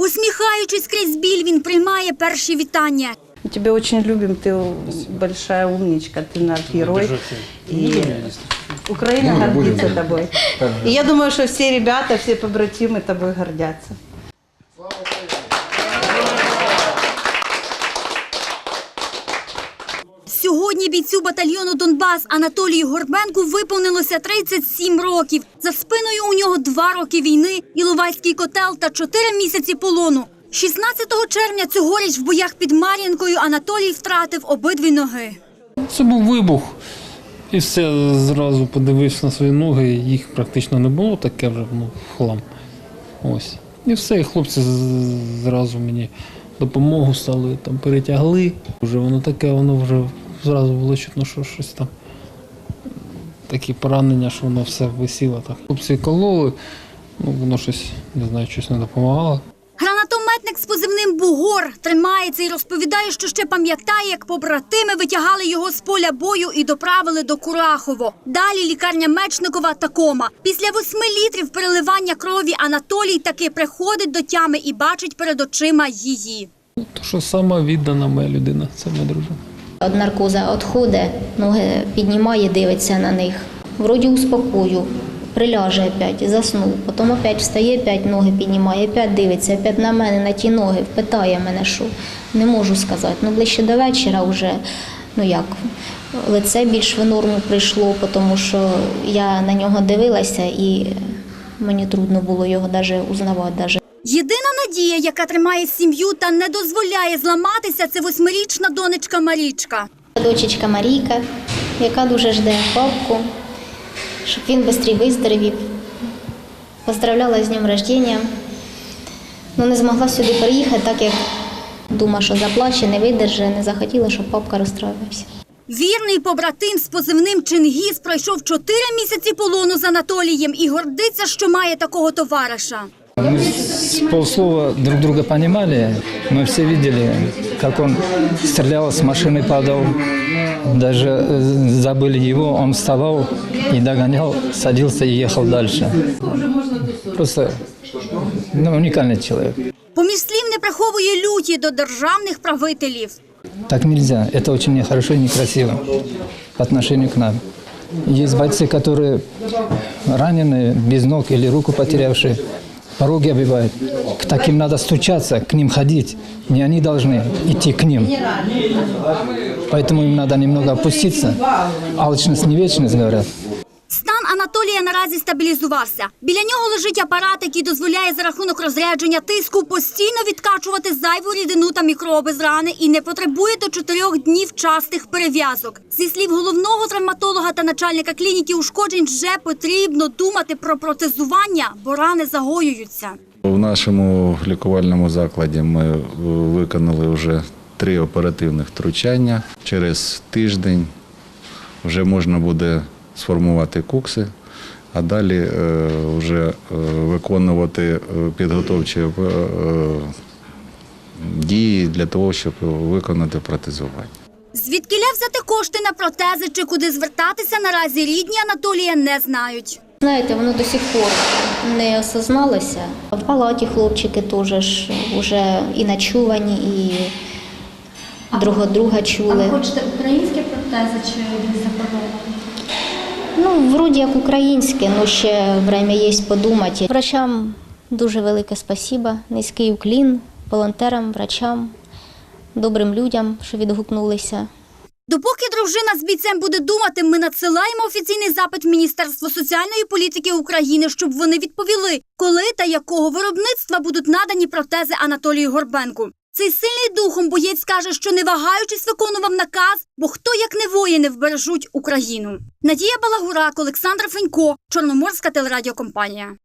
Посміхаючись крізь біль, він приймає перші вітання. Мы тебя очень любим, ты большая умничка, ты наш герой. И Украина гордится тобой. И я думаю, что все ребята, все побратимы тобой гордятся. Бійцю батальйону Донбас Анатолію Горбенку виповнилося 37 років. За спиною у нього два роки війни, Іловайський котел та чотири місяці полону. 16 червня цьогоріч в боях під Мар'їнкою Анатолій втратив обидві ноги. Це був вибух. І все зразу подивився на свої ноги, їх практично не було, таке вже ну, хлам. Ось. І все, і хлопці зразу мені допомогу стали, там перетягли. Вже воно таке, воно вже зразу було чутно, що щось там. Такі поранення, що воно все висіло. Так. Хлопці кололи, ну воно щось, не знаю, щось не допомагало. Гранатометник з позивним Бугор тримається і розповідає, що ще пам'ятає, як побратими витягали його з поля бою і доправили до Курахово. Далі лікарня Мечникова та кома. Після восьми літрів переливання крові Анатолій таки приходить до тями і бачить перед очима її. Ну, То, що сама віддана моя людина, це моя дружина. Від наркоза відходить, ноги піднімає, дивиться на них. Вроді успокою, приляже опять, заснув. Потім опять встає, опять ноги піднімає, опять дивиться, опять на мене, на ті ноги, питає мене, що не можу сказати. Ну, ближче до вечора вже, ну як, лице більш в норму прийшло, тому що я на нього дивилася і мені трудно було його навіть узнавати. Єдина надія, яка тримає сім'ю та не дозволяє зламатися, це восьмирічна донечка Марічка. Дочечка Марійка, яка дуже жде папку, щоб він швидше виздоровів. Поздравляла з днем рождения. Ну, не змогла сюди приїхати, так як думала, що заплаче, не видержи, не захотіла, щоб папка розстроївся. Вірний побратим з позивним Чингіз пройшов чотири місяці полону з Анатолієм і гордиться, що має такого товариша. Мы с полслова друг друга понимали. Мы все видели, как он стрелял, с машины падал. Даже э, забыли его, он вставал и догонял, садился и ехал дальше. Просто ну, уникальный человек. Поміж слів не приховує люті до державних правителів. Так нельзя. Это очень нехорошо и некрасиво по отношению к нам. Есть бойцы, которые раненые, без ног или руку потерявшие, пороги обивают. К таким надо стучаться, к ним ходить. Не они должны идти к ним. Поэтому им надо немного опуститься. Алчность не вечность, говорят. Анатолія наразі стабілізувався. Біля нього лежить апарат, який дозволяє за рахунок розрядження тиску постійно відкачувати зайву рідину та мікроби з рани і не потребує до чотирьох днів частих перев'язок. Зі слів головного травматолога та начальника клініки ушкоджень, вже потрібно думати про протезування, бо рани загоюються. В нашому лікувальному закладі ми виконали вже три оперативних втручання. Через тиждень вже можна буде сформувати кукси, а далі е, вже е, виконувати е, підготовчі дії для того, щоб виконати протезування. Звідкіля взяти кошти на протези чи куди звертатися наразі рідні Анатолія не знають. Знаєте, воно до сих пор не осозналося. В палаті хлопчики теж ж вже і ночувані, і друга друга чули. Хочете українські протези чи десь закордонні? Ну, вроді як українське, але ще время є подумати. Врачам дуже велике спасіба, низький уклін, волонтерам, врачам, добрим людям, що відгукнулися. Допоки дружина з бійцем буде думати, ми надсилаємо офіційний запит в Міністерство соціальної політики України, щоб вони відповіли, коли та якого виробництва будуть надані протези Анатолію Горбенку. Цей сильний духом боєць каже, що не вагаючись виконував наказ, бо хто як не воїни вбережуть Україну. Надія Балагурак, Олександр Фенько, Чорноморська телерадіокомпанія.